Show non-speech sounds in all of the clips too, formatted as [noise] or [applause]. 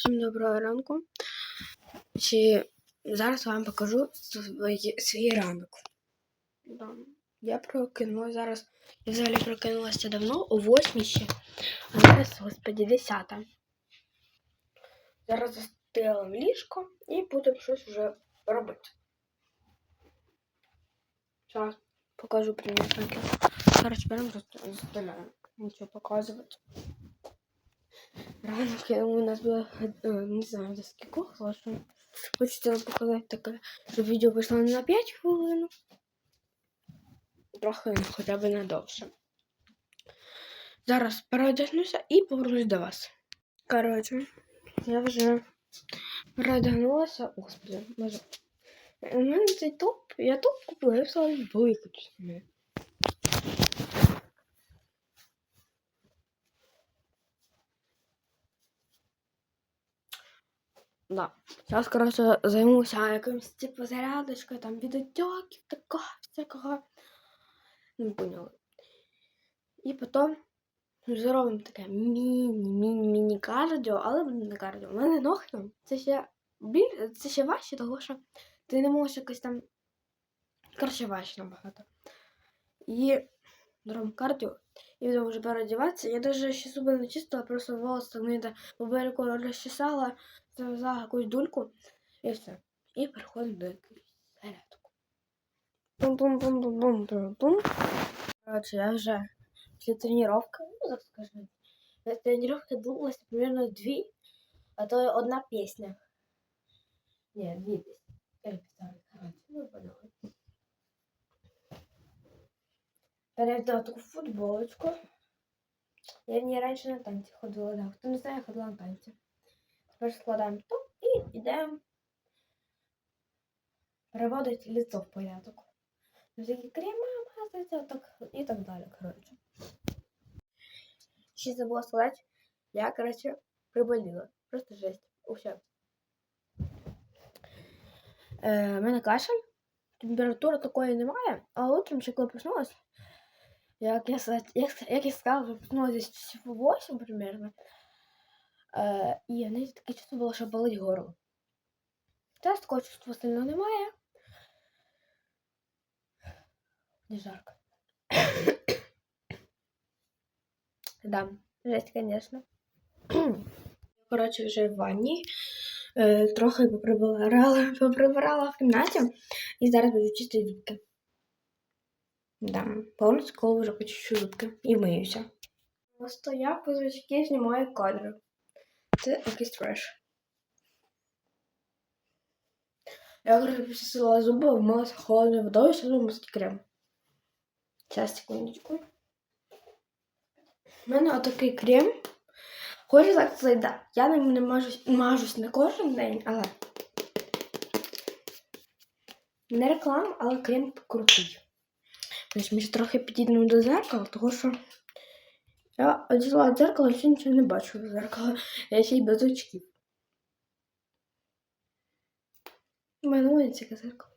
Всім доброго ранку. Чи зараз вам покажу свій, свій ранок. Да. Я прокинулася зараз. Я взагалі прокинулася давно, о 8 ще. А зараз, господі, 10. Зараз застила ліжко і буду щось вже робити. Зараз покажу примірники. Короче, беремо застеляємо. Нічого показувати. Ранок, я думаю, у нас было, э, не знаю, за скільки класно. Хочеться вам показати таке, щоб відео вийшло не на 5 хвилин. Трохи хоча б не довше. Зараз переодягнуся і повернусь до вас. Коротше, я вже переодягнулася. Господи, може. У мене цей топ, я топ купила, я все викачу. Да. Зараз, коротше, займуся якимось типу зарядочкою, там відеотьоків, такого всякого. Не поняли. І потім зробимо таке міні-міні-міні кардіо, але не кардіо. У мене ногти. Це ще біль... це ще важче, тому що ти не можеш якось там. Коротше, важче набагато. І зробимо кардіо. І будемо вже переодіватися. Я навіть ще зуби не чистила, просто волоси не по берегу розчесала зав'язала якусь дульку і все. І переходимо до якоїсь зарядку. Пум-пум-пум-пум-пум-пум. Короче, я вже після тренування, ну так скажем, тренировка длилась примерно дві, а то одна пісня. Ні, дві пісні. Я писала, короче, ви поняли. Перевдала таку футболочку. Я в ній раніше на танці ходила, да. Хто не знає, я ходила на танці. Розкладаємо топ і йдемо переводити лицо в порядок. Всякі крема, мазати так, і так далі, коротше. Ще забула сказати, я, коротше, приболіла. Просто жесть. Усе. Е, у мене кашель, температури такої немає, а утром, ще коли проснулась, як я, як, як я сказала, проснулась десь 8 примерно. Е, і в неї таке чувство було, що болить горло. Зараз такого чувства сильно немає. Не жарко. [coughs] да, жесть, звісно. Коротше, вже в ванні. Е, трохи поприбирала, [laughs] поприбирала в кімнаті і зараз буду чистити зубки. Да, повністю коли вже почищу зубки і миюся. Просто я по знімаю кадри. Це якийсь треш. Я короче, почистила зуби, вмилася холодною водою, буду мазати крем. Зараз, секундочку. У мене отакий крем. Хочу так сказати, да. Я не мажусь, мажусь не кожен день, але не реклама, але крем крутий. Тобто ще трохи підійдемо до зеркала, тому що я одягла дзеркало, ще нічого не бачу в зеркало. Я ще й без очків. У мене ось яке зеркало.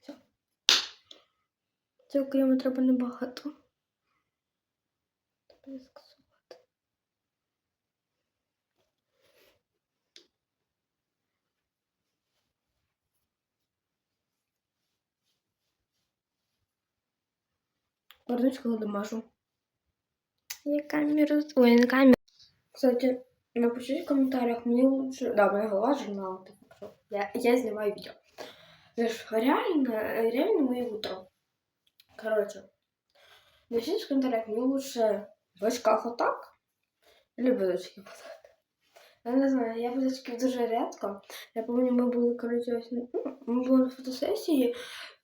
Все. Цього крему треба небагато. Вернусь, домажу. Я камеру... Ой, не камеру. Кстати, напишите в комментариях, мне лучше... Да, моя голова журнал. Я, я снимаю видео. Знаешь, реально, реально мои утро. Короче, напишите в комментариях, мне лучше в очках вот так или без очків вот так. Я не знаю, я без очків дуже рідко. Я пам'ятаю, ми були, коротше, ось, ну, ми були на фотосесії,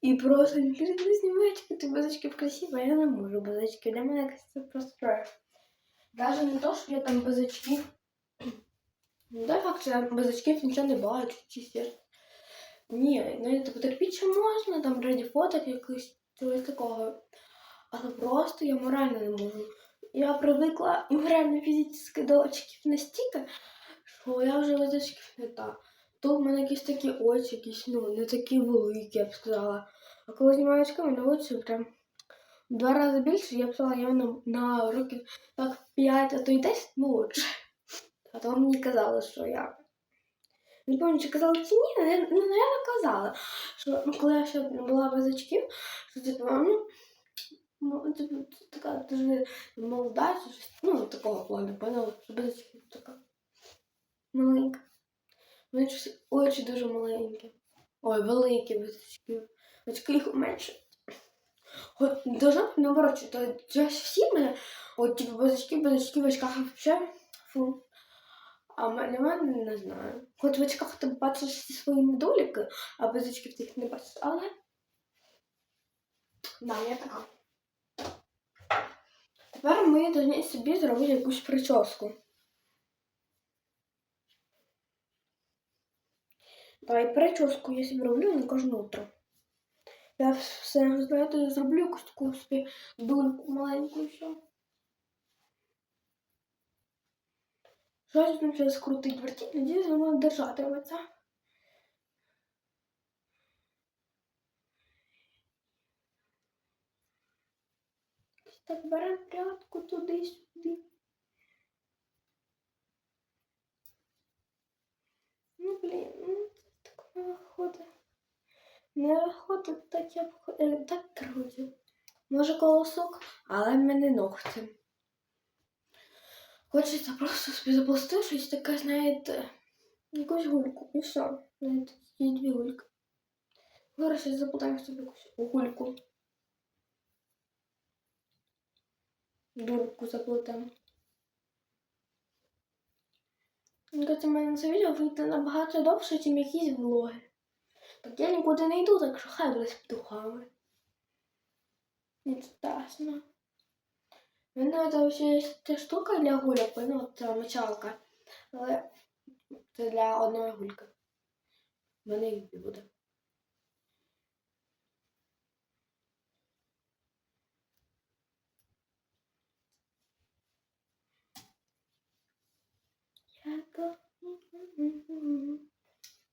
і просто не очки, ти без очків красива, я не можу без очків. Для мене це просто. Даже не то, що я там без очків. [clears throat] Ну, да, факт, що я без очків нічого не бачу, чи ще. Ні, ну так терпіть ще можна, там раді фоток якось чогось такого. Але просто я морально не можу. Я привикла морально фізично до очків настільки, що я вже без очків не та. То в мене якісь такі очі, якісь, ну, не такі великі, я б сказала. А коли знімаю очки, мене вулицю прям в два рази більше, я писала явно на років так 5, а то й 10 молодше. А то мені казали, що я. Не пам'ятаю, чи казали чи ні, але ну, наверное, казали, що ну, коли я ще була без очків, що типу, ну, ну типу, така дуже молода, ну, такого плану, поняла, що без очків така маленька. Вони очі дуже маленькі. Ой, великі без очків. Очки їх менше. От должна бути наоборот, що то всі мене, от типу без очків, без очків, в очках вообще фу. А мене мене не знаю. Хоч в очках ти бачиш всі свої недоліки, а без очків ти їх не бачиш. Але да, я така. Тепер ми повинні собі зробити якусь прическу. Давай прическу я собі роблю на кожне утро. Я все, знаєте, зроблю якусь таку собі дульку маленьку і все. Щось зараз крутить вертіть, надіюсь, воно держатиметься. Так беремо прядку туди-сюди. Ну, блін, ну це так не виходить. Не виходить так, я е, так крутю. Може колосок, але в мене ногтем. Хочеться просто собі заплести щось таке, знаєте, якусь гульку. І все. Знаєте, є дві гульки. Зараз я собі якусь гульку. Дурку заплутаємо. Мені в мене це відео вийде набагато довше, ніж якісь влоги. Так я нікуди не йду, так що хай буде з птухами. Не страшно. У мене там ще ця штука для гуляк, ну, це мочалка. Але це для одної гульки. У мене їх буде.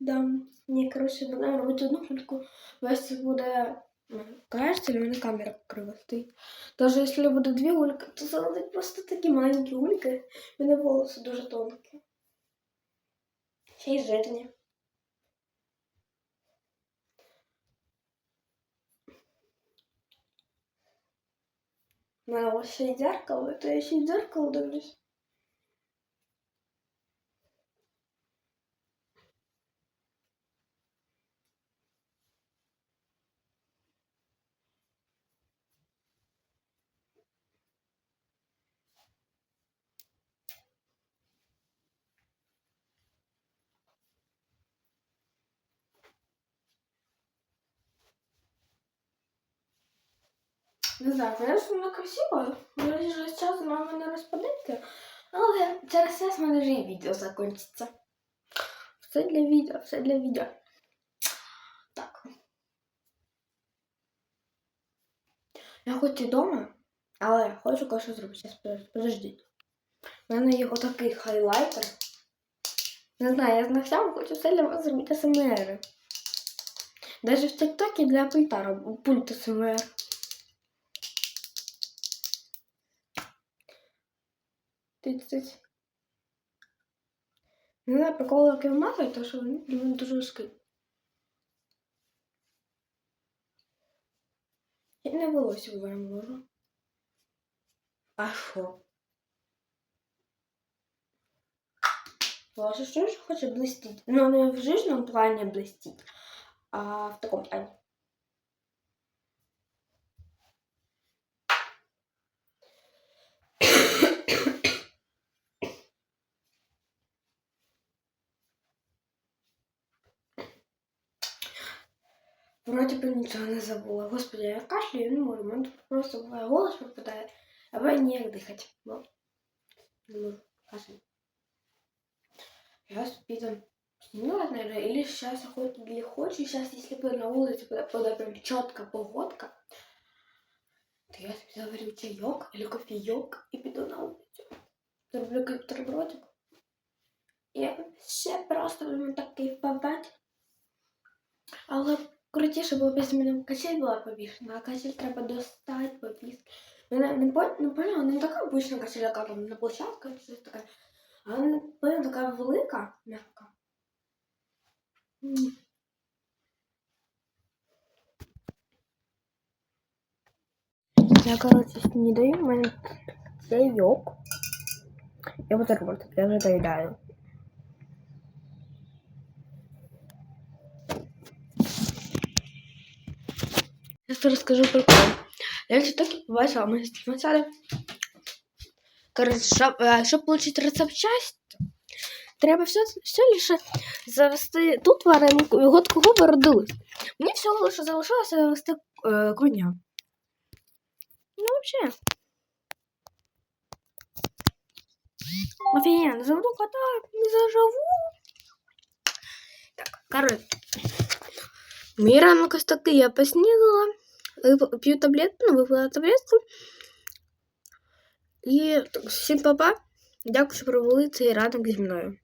Да. Ні, коротше, будемо робити одну гульку. Весь це буде. м, Кажеться, в мене камера крива стоїть. Даже якщо буде дві гульки, то це будуть просто такі маленькі гульки. У мене волоси дуже тонкі. Ще й жирні. У мене ось ще й дзеркало, то я ще й в дзеркало дивлюсь. Не знаю, звісно, вона красива. Може, з часом вона мене розпадеться. Але через час в мене вже відео закінчиться. Все для відео, все для відео. Так. Я хоч і вдома, але хочу кое-що зробити. Подождіть. У мене є отакий хайлайтер. Не знаю, я знахтям хочу все для вас зробити СМР. Даже в ТикТокі для пульта пульт СМР. Тить-тить. Не знаю, прикол, як я вмазую, то що він дуже важкий. Я не волосся вбиваю можу. А що? Волосся що ж хоче блистіть. Ну, не в жижному плані блистіть, а в такому плані. Вроді би нічого не забула. Господи, я кашляю, не можу. У мене тут просто буває голос пропадає, або я ніяк дихати. Бо не можу кашляти. Я собі там снилась, наверное, или сейчас хоть или хочу, сейчас, если бы на улице была, была прям четкая погодка, то я себе заварю чайок или кофеек и піду на улицу. Зроблю бутербродик. І ще просто будемо так кайфувати. Але крутіше було б, якщо мене качель була повішена, а качель треба достати, повісти. Вона не пон- не поняла, не така обична качель, яка там на площадках чи щось таке. А вона поняла, така велика, м'яка. М. Я, короче, не даю, у мене чайок. Я бутерброд, я вже доїдаю. Сейчас расскажу прикол. Я в ТикТоке побачила, ми спочатку. Короче, щоб, е, щоб отримати рецепт щастя, треба все, все лише завести тут варенку і год кого ви родились. Мені всього лише залишилося завести е, коня. Ну, вообще. Офігенно, заведу кота, не заживу. Так, короче. Мій ранок ось такий, я поснідала, п'ю таблетку, ну, випила таблетку. І всім папа. Дякую, що провели цей ранок зі мною.